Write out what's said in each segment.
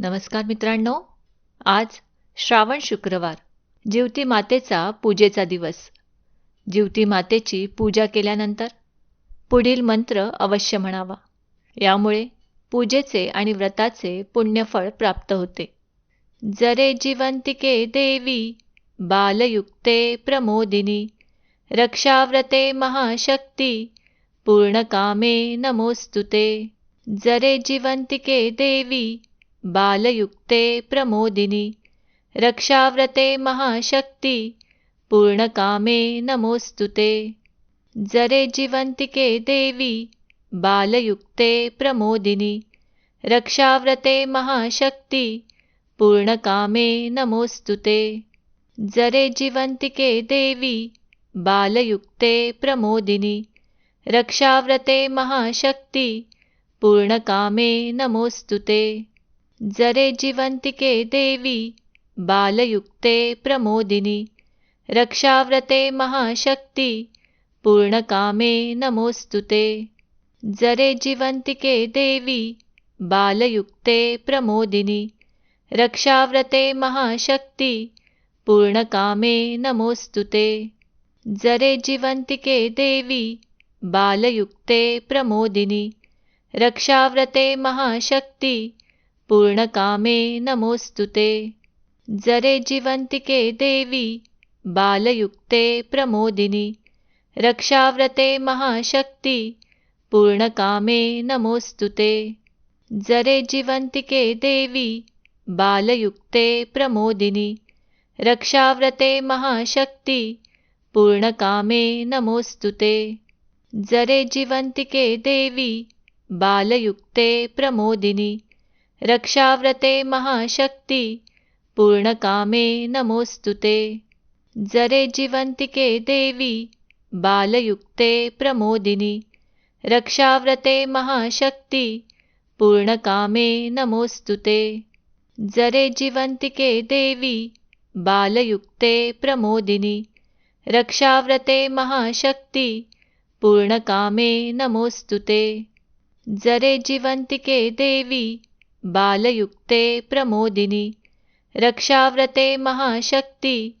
नमस्कार मित्रांनो आज श्रावण शुक्रवार जिवती मातेचा पूजेचा दिवस. जिवती मातेची पूजा केल्यानंतर पुढील मंत्र अवश्य म्हणावा. यामुळे पूजेचे आणि व्रताचे पुण्यफळ प्राप्त होते. जरे जिवंतिके देवी बालयुक्ते प्रमोदिनी रक्षाव्रते महाशक्ती पूर्णकामे नमोस्तुते. जरे जिवंतिके देवी बालयुक्ते प्रमोदिनी, रक्षाव्रते महाशक्ती, पूर्णकामे नमोस्तुते जरे जिवंतिके देवी, बालयुक्ते प्रमोदिनी, रक्षाव्रते महाशक्ती, पूर्णकामे नमोस्तुते जरे जिवंतिके देवी, बालयुक्ते प्रमोदिनी, रक्षाव्रते महाशक्ती, पूर्णकामे नमोस्तुते जरे जिवंतिके देवी, बालयुक्ते प्रमोदिनी, रक्षाव्रते महाशक्ती, पूर्णकामे नमोस्तुते जरे जिवंतिके देवी, बालयुक्ते प्रमोदिनी, रक्षाव्रते महाशक्ती, पूर्णकामे नमोस्तुते जरे जिवंतिके देवी, बालयुक्ते प्रमोदिनी, रक्षाव्रते महाशक्ती पूर्णकामे नमोस्तुते जरे जिवंतिके देवी, बालयुक्ते प्रमोदिनी। रक्षाव्रते महाशक्ती, पूर्णकामे नमोस्तुते जरे जिवंतिके देवी, बालयुक्ते प्रमोदिनी। रक्षाव्रते महाशक्ती, पूर्णकामे नमोस्तुते जरे जिवंतिके देवी, बालयुक्ते प्रमोदिनी। रक्षाव्रते महाशक्ती, पूर्णकामे नमोस्तुते जरे जिवंतिके देवी, बालयुक्ते प्रमोदिनी। रक्षाव्रते महाशक्ती, पूर्णकामे नमोस्तुते जरे जिवंतिके देवी, बालयुक्ते प्रमोदिनी। रक्षाव्रते महाशक्ती, पूर्णकामे नमोस्तुते जरे जिवंतिके देवी बालयुक्ते प्रमोदिनी, रक्षाव्रते महाशक्ती,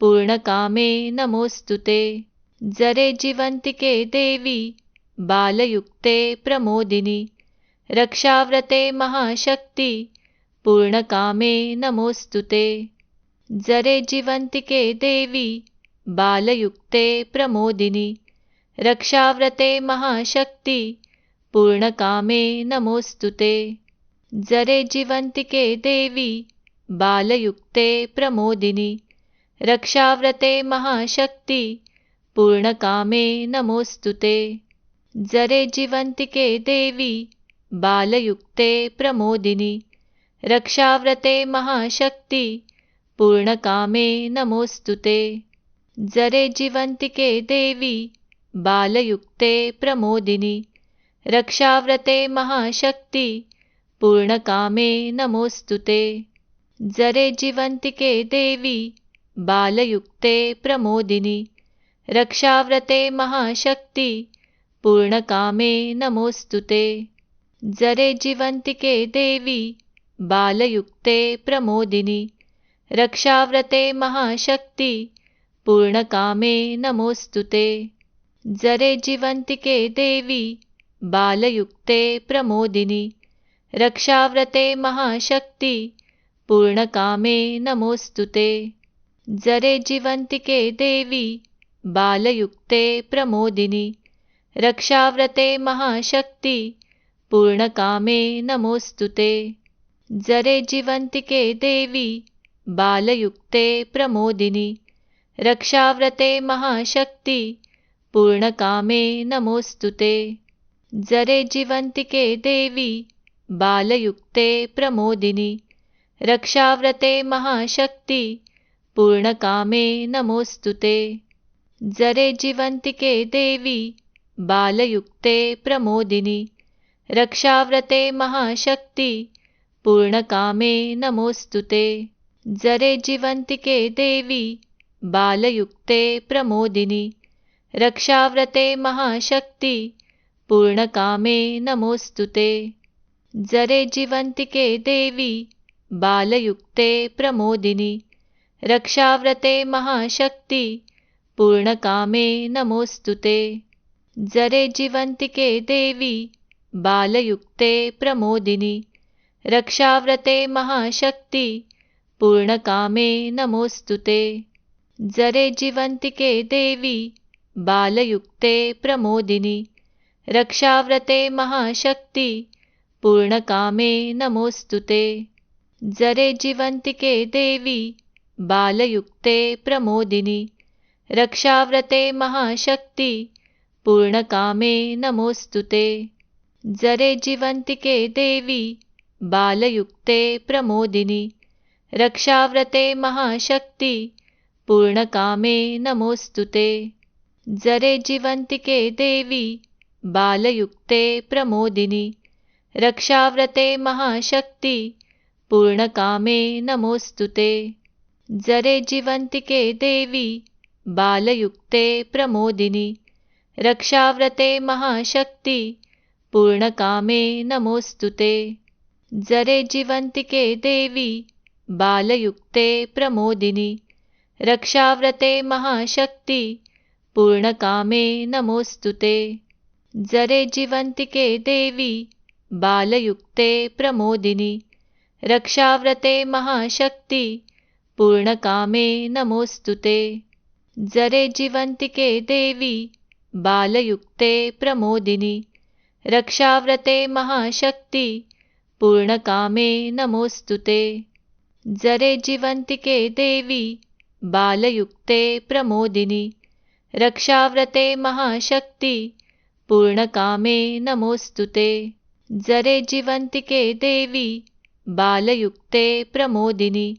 पूर्णकामे नमोस्तुते जरे जिवंतिके देवी, बालयुक्ते प्रमोदिनी, रक्षाव्रते महाशक्ती, पूर्णकामे नमोस्तुते जरे जिवंतिके देवी, बालयुक्ते प्रमोदिनी, रक्षाव्रते महाशक्ती, पूर्णकामे नमोस्तुते जरे जिवंतिके देवी, बालयुक्ते प्रमोदिनी, रक्षाव्रते महाशक्ती, पूर्णकामे नमोस्तुते जरे जिवंतिके देवी, बालयुक्ते प्रमोदिनी, रक्षाव्रते महाशक्ती, पूर्णकामे नमोस्तुते जरे जिवंतिके देवी, बालयुक्ते प्रमोदिनी, रक्षाव्रते महाशक्ती पूर्णकामे नमोस्तुते जरे जिवंतिके देवी, बालयुक्ते प्रमोदिनी। रक्षाव्रते महाशक्ती, पूर्णकामे नमोस्तुते जरे जिवंतिके देवी, बालयुक्ते प्रमोदिनी। रक्षाव्रते महाशक्ती, पूर्णकामे नमोस्तुते जरे जिवंतिके देवी, बालयुक्ते प्रमोदिनी। रक्षाव्रते महाशक्ती, पूर्णकामे नमोस्तुते जरे जिवंतिके देवी, बालयुक्ते प्रमोदिनी। रक्षाव्रते महाशक्ती, पूर्णकामे नमोस्तुते जरे जिवंतिके देवी, बालयुक्ते प्रमोदिनी। रक्षाव्रते महाशक्ती, पूर्णकामे नमोस्तुते जरे जिवंतिके देवी बालयुक्ते प्रमोदिनी, रक्षाव्रते महाशक्ती, पूर्णकामे नमोस्तुते जरे जिवंतिके देवी, बालयुक्ते प्रमोदिनी, रक्षाव्रते महाशक्ती, पूर्णकामे नमोस्तुते जरे जिवंतिके देवी, बालयुक्ते प्रमोदिनी, रक्षाव्रते महाशक्ती, पूर्णकामे नमोस्तुते जरे जिवंतिके देवी, बालयुक्ते प्रमोदिनी, रक्षाव्रते महाशक्ति, पूर्णकामे नमोऽस्तु ते। जरे जिवन्तिके देवी, बालयुक्ते प्रमोदिनी, रक्षाव्रते महाशक्ति, पूर्णकामे नमोऽस्तु ते। जरे जिवन्तिके देवी, बालयुक्ते प्रमोदिनी, रक्षाव्रते महाशक्ती पूर्णकामे नमोऽस्तु ते। जरे जिवन्तिके देवी, बालयुक्ते प्रमोदिनी, रक्षाव्रते महाशक्ती, पूर्णकामे नमोऽस्तु ते। जरे जिवन्तिके देवी, बालयुक्ते प्रमोदिनी, रक्षाव्रते महाशक्ती, पूर्णकामे नमोऽस्तु ते। जरे जिवन्तिके देवी, बालयुक्ते प्रमोदिनी रक्षाव्रते महाशक्ती, पूर्णकामे नमोऽस्तु ते। जरे जिवन्तिके देवी, बालयुक्ते प्रमोदिनी। रक्षाव्रते महाशक्ती, पूर्णकामे नमोऽस्तु ते। जरे जिवन्तिके देवी, बालयुक्ते प्रमोदिनी। रक्षाव्रते महाशक्ती, पूर्णकामे नमोऽस्तु ते। जरे जिवन्तिके देवी बालयुक्ते प्रमोदिनी, रक्षाव्रते महाशक्ति, पूर्णकामे नमोऽस्तु ते। जरे जिवन्तिके देवी, बालयुक्ते प्रमोदिनी, रक्षाव्रते महाशक्ति, पूर्णकामे नमोऽस्तु ते। जरे जिवन्तिके देवी, बालयुक्ते प्रमोदिनी, रक्षाव्रते महाशक्ती, पूर्णकामे नमोऽस्तु जरे जिवन्तिके देवी, बालयुक्ते प्रमोदिनी,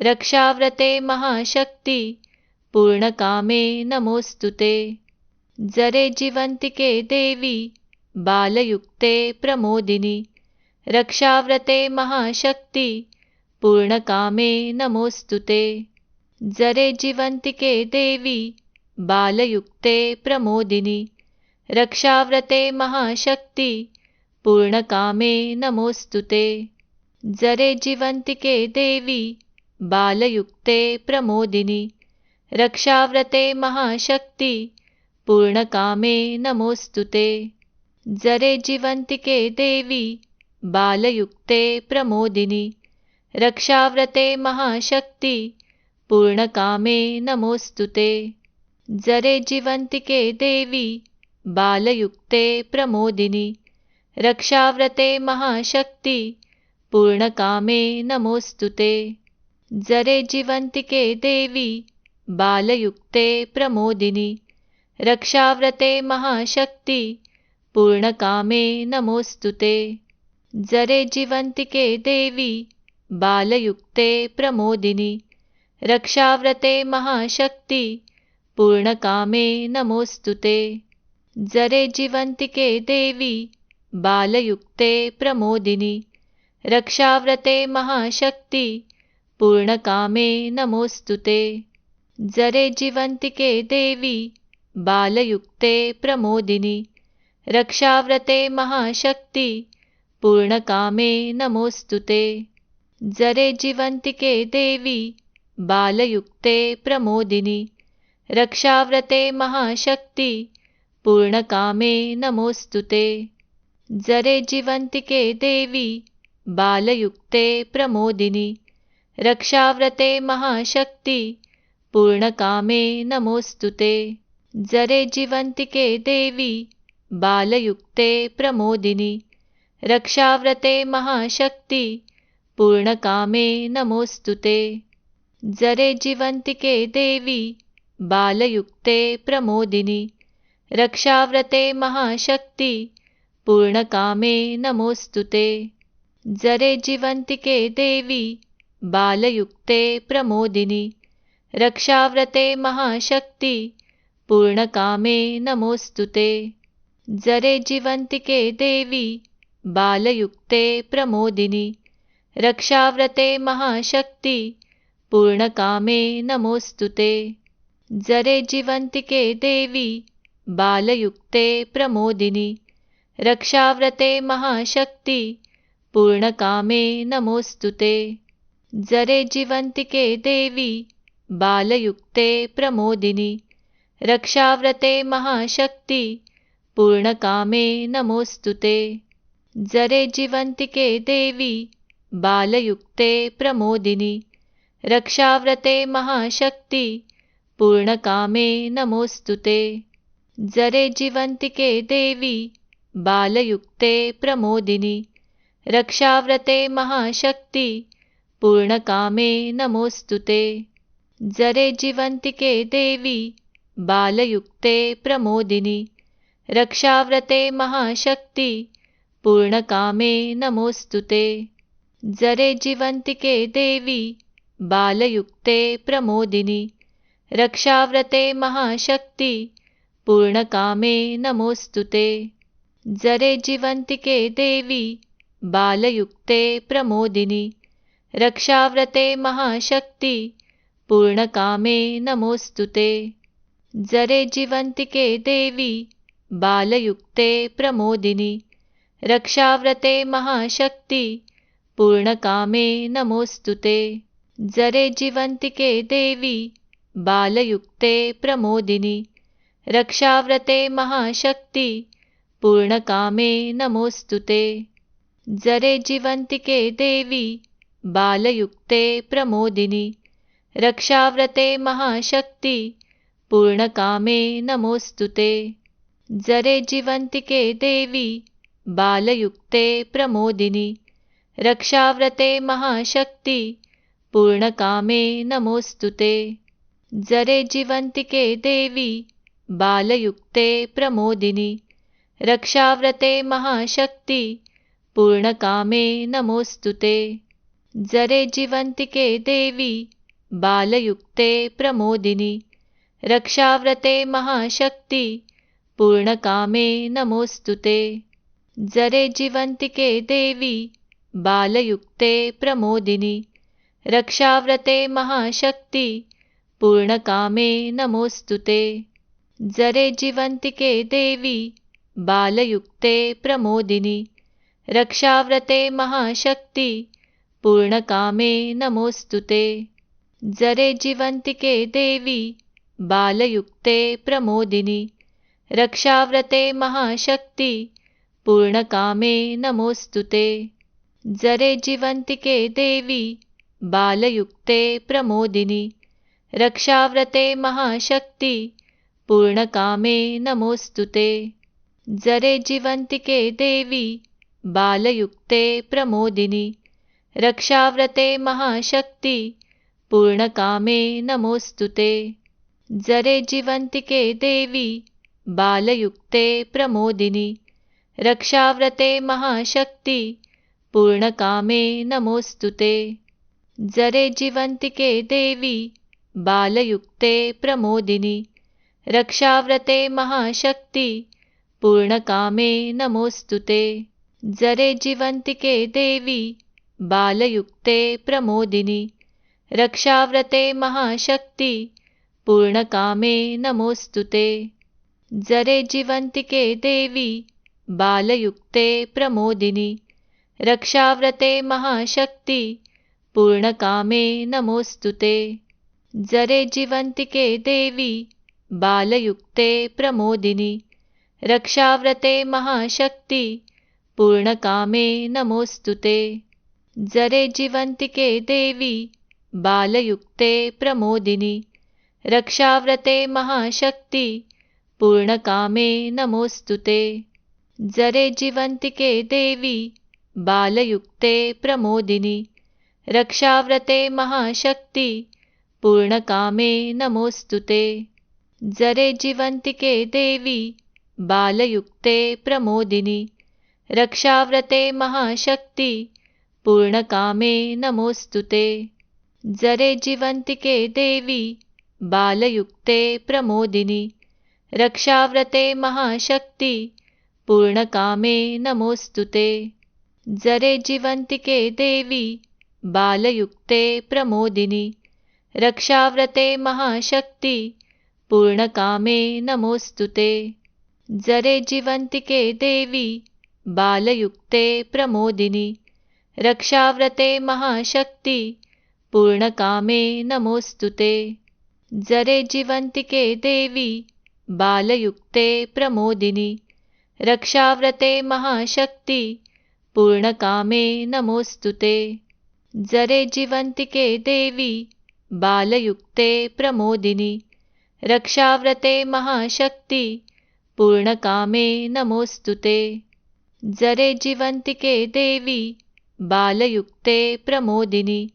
रक्षाव्रते महाशक्ति, पूर्णकामे नमोऽस्तु ते। जरे जिवन्तिके देवी, बालयुक्ते प्रमोदिनी, रक्षाव्रते महाशक्ति, पूर्णकामे नमोऽस्तु ते। जरे जिवन्तिके देवी, बालयुक्ते प्रमोदिनी, रक्षाव्रते महाशक्ती पूर्णकामे नमोऽस्तु ते। जरे जिवन्तिके देवी, बालयुक्ते प्रमोदिनी, रक्षाव्रते महाशक्ती पूर्णकामे नमोऽस्तु ते। जरे जिवन्तिके देवी, बालयुक्ते प्रमोदिनी, रक्षाव्रते महाशक्ती पूर्णकामे नमोऽस्तु ते। जरे जिवन्तिके देवी, बालयुक्ते प्रमोदिनी रक्षाव्रते महाशक्ति, पूर्णकामे नमोऽस्तु ते। जरे जिवन्तिके देवी, बालयुक्ते प्रमोदिनी। रक्षाव्रते महाशक्ति, पूर्णकामे नमोऽस्तु ते। जरे जिवन्तिके देवी, बालयुक्ते प्रमोदिनी। रक्षाव्रते महाशक्ति, पूर्णकामे नमोऽस्तु ते। जरे जिवन्तिके देवी बालयुक्ते प्रमोदिनी, रक्षाव्रते महाशक्ति, पूर्णकामे नमोऽस्तु ते। जरे जिवन्तिके देवी, बालयुक्ते प्रमोदिनी, रक्षाव्रते महाशक्ति, पूर्णकामे नमोऽस्तु ते। जरे जिवन्तिके देवी, बालयुक्ते प्रमोदिनी, रक्षाव्रते महाशक्ति, पूर्णकामे नमोऽस्तु जरे जिवन्तिके देवी, बालयुक्ते प्रमोदिनी, रक्षाव्रते महाशक्ति, पूर्णकामे नमोऽस्तु ते। जरे जिवन्तिके देवी, बालयुक्ते प्रमोदिनी, रक्षाव्रते महाशक्ति, पूर्णकामे नमोऽस्तु ते। जरे जिवन्तिके देवी, बालयुक्ते प्रमोदिनी, रक्षाव्रते महाशक्ती पूर्णकामे नमोऽस्तु ते। जरे जिवन्तिके देवी, बालयुक्ते प्रमोदिनी, रक्षाव्रते महाशक्ती, पूर्णकामे नमोऽस्तु ते। जरे जिवन्तिके देवी, बालयुक्ते प्रमोदिनी, रक्षाव्रते महाशक्ती, पूर्णकामे नमोऽस्तु ते। जरे जिवन्तिके देवी, बालयुक्ते प्रमोदिनी रक्षाव्रते महाशक्ति, पूर्णकामे नमोऽस्तु ते। जरे जिवन्तिके देवी, बालयुक्ते प्रमोदिनि। रक्षाव्रते महाशक्ति, पूर्णकामे नमोऽस्तु ते। जरे जिवन्तिके देवी, बालयुक्ते प्रमोदिनि। रक्षाव्रते महाशक्ति, पूर्णकामे नमोऽस्तु ते। जरे जिवन्तिके देवी बालयुक्ते प्रमोदिनि, रक्षाव्रते महाशक्ति, पूर्णकामे नमोऽस्तु ते। जरे जिवन्तिके देवी, बालयुक्ते प्रमोदिनि, रक्षाव्रते महाशक्ति, पूर्णकामे नमोऽस्तु ते। जरे जिवन्तिके देवी, बालयुक्ते प्रमोदिनि, रक्षाव्रते महाशक्ति, पूर्णकामे नमोऽस्तु ते। जरे जिवन्तिके देवी, बालयुक्ते प्रमोदिनी, रक्षाव्रते महाशक्ति, पूर्णकामे नमोऽस्तु ते। जरे जिवन्तिके देवी, बालयुक्ते प्रमोदिनी, रक्षाव्रते महाशक्ति, पूर्णकामे नमोऽस्तु ते। जरे जिवन्तिके देवी, बालयुक्ते प्रमोदिनी, रक्षाव्रते महाशक्ति पूर्णकामे नमोऽस्तु ते। जरे जिवन्तिके देवी, बालयुक्ते प्रमोदिनि, रक्षाव्रते महाशक्ति पूर्णकामे नमोऽस्तु ते। जरे जिवन्तिके देवी, बालयुक्ते प्रमोदिनि, रक्षाव्रते महाशक्ति पूर्णकामे नमोऽस्तु ते। जरे जिवन्तिके देवी, बालयुक्ते प्रमोदिनि रक्षाव्रते महाशक्ति, पूर्णकामे नमोऽस्तु ते। जरे जिवन्तिके देवी, बालयुक्ते प्रमोदिनि। रक्षाव्रते महाशक्ति, पूर्णकामे नमोऽस्तु ते। जरे जिवन्तिके देवी, बालयुक्ते प्रमोदिनि। रक्षाव्रते महाशक्ति, पूर्णकामे नमोऽस्तु ते। जरे जिवन्तिके देवी बालयुक्ते प्रमोदिनि, रक्षाव्रते महाशक्ति, पूर्णकामे नमोऽस्तु ते। जरे जिवन्तिके देवी, बालयुक्ते प्रमोदिनि, रक्षाव्रते महाशक्ति, पूर्णकामे नमोऽस्तु ते। जरे जिवन्तिके देवी, बालयुक्ते प्रमोदिनि, रक्षाव्रते महाशक्ति, पूर्णकामे नमोऽस्तु जरे जिवन्तिके देवी, बालयुक्ते प्रमोदिनि, रक्षाव्रते महाशक्ति, पूर्णकामे नमोऽस्तु ते। जरे जिवन्तिके देवी, बालयुक्ते प्रमोदिनि, रक्षाव्रते महाशक्ति, पूर्णकामे नमोऽस्तु ते। जरे जिवन्तिके देवी, बालयुक्ते प्रमोदिनि, रक्षाव्रते महाशक्ति पूर्णकामे नमोऽस्तु ते। जरे जिवन्तिके देवी, बालयुक्ते प्रमोदिनि। रक्षाव्रते महाशक्ति, पूर्णकामे नमोऽस्तु ते। जरे जिवन्तिके देवी, बालयुक्ते प्रमोदिनि। रक्षाव्रते महाशक्ति, पूर्णकामे नमोऽस्तु ते। जरे जिवन्तिके देवी, बालयुक्ते प्रमोदिनि। रक्षाव्रते महाशक्ति, पूर्णकामे नमोऽस्तु ते। जरे जिवन्तिके देवी, बालयुक्ते प्रमोदिनि। रक्षाव्रते महाशक्ति, पूर्णकामे नमोऽस्तु ते। जरे जिवन्तिके देवी, बालयुक्ते प्रमोदिनि। रक्षाव्रते महाशक्ति, पूर्णकामे नमोऽस्तु ते। जरे जिवन्तिके देवी बालयुक्ते प्रमोदिनि, रक्षाव्रते महाशक्ति, पूर्णकामे नमोऽस्तु ते। जरे जिवन्तिके देवी, बालयुक्ते प्रमोदिनि, रक्षाव्रते महाशक्ति, पूर्णकामे नमोऽस्तु ते। जरे जिवन्तिके देवी, बालयुक्ते प्रमोदिनि, रक्षाव्रते महाशक्ति, पूर्णकामे नमोऽस्तु जरे जिवन्तिके देवी, बालयुक्ते प्रमोदिनी, रक्षाव्रते महाशक्ति, पूर्णकामे नमोऽस्तु ते। जरे जिवन्तिके देवी, बालयुक्ते प्रमोदिनी, रक्षाव्रते महाशक्ति, पूर्णकामे नमोऽस्तु ते। जरे जिवन्तिके देवी, बालयुक्ते प्रमोदिनि, रक्षाव्रते महाशक्ति पूर्णकामे नमोऽस्तु ते। जरे जिवन्तिके देवी, बालयुक्ते प्रमोदिनि,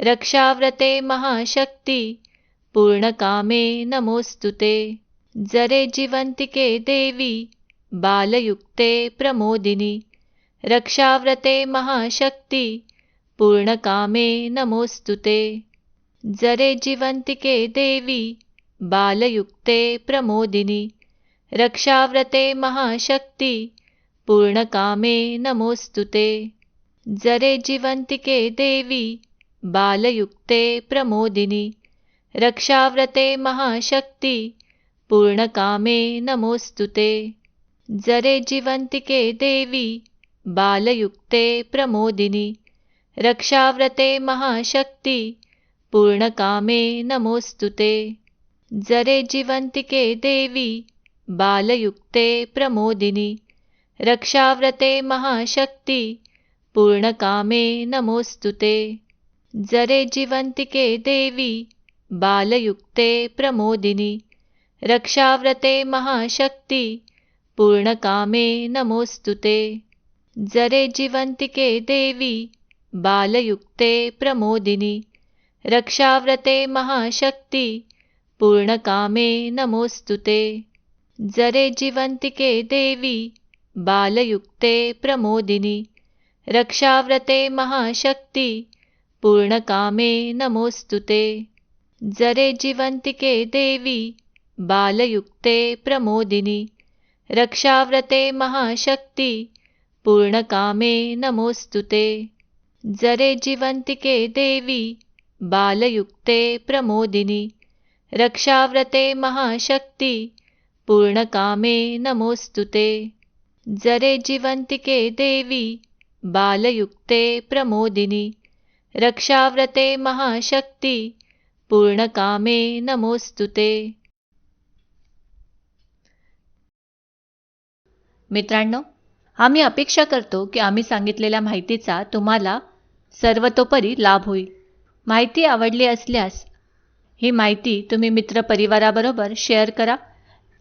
रक्षाव्रते महाशक्ति, पूर्णकामे नमोऽस्तु ते। जरे जिवन्तिके देवी, बालयुक्ते प्रमोदिनि, रक्षाव्रते महाशक्ति, पूर्णकामे नमोऽस्तु ते। जरे जिवन्तिके देवी, बालयुक्ते प्रमोदिनि रक्षाव्रते महाशक्ति, पूर्णकामे नमोऽस्तु ते। जरे जिवन्तिके देवी, बालयुक्ते प्रमोदिनि। रक्षाव्रते महाशक्ति, पूर्णकामे नमोऽस्तु ते। जरे जिवन्तिके देवी, बालयुक्ते प्रमोदिनि। रक्षाव्रते महाशक्ति, पूर्णकामे नमोऽस्तु ते। जरे जिवन्तिके देवी बालयुक्ते प्रमोदिनि, रक्षाव्रते महाशक्ति, पूर्णकामे नमोऽस्तु ते। जरे जिवन्तिके देवी, बालयुक्ते प्रमोदिनि, रक्षाव्रते महाशक्ति, पूर्णकामे नमोऽस्तु ते। जरे जिवन्तिके देवी, बालयुक्ते प्रमोदिनि, रक्षाव्रते महाशक्ति, पूर्णकामे नमोऽस्तु जरे जिवन्तिके देवी, बालयुक्ते प्रमोदिनि, रक्षाव्रते महाशक्ति, पूर्णकामे नमोऽस्तु ते। जरे जिवन्तिके देवी, बालयुक्ते प्रमोदिनि, रक्षाव्रते महाशक्ति, पूर्णकामे नमोऽस्तु ते। जरे जिवन्तिके देवी, बालयुक्ते प्रमोदिनि, रक्षाव्रते महाशक्ति पूर्णकामे नमोऽस्तु ते। जरे जिवन्तिके देवी बालयुक्ते प्रमोदिनि। रक्षाव्रते महाशक्ति पूर्णकामे नमोऽस्तु ते। मित्रांनो आम्ही अपेक्षा करतो की आम्ही सांगितलेल्या माहितीचा तुम्हाला सर्वतोपरी लाभ होईल. माहिती आवडली असल्यास ही माहिती तुम्ही मित्रपरिवाराबरोबर शेअर करा.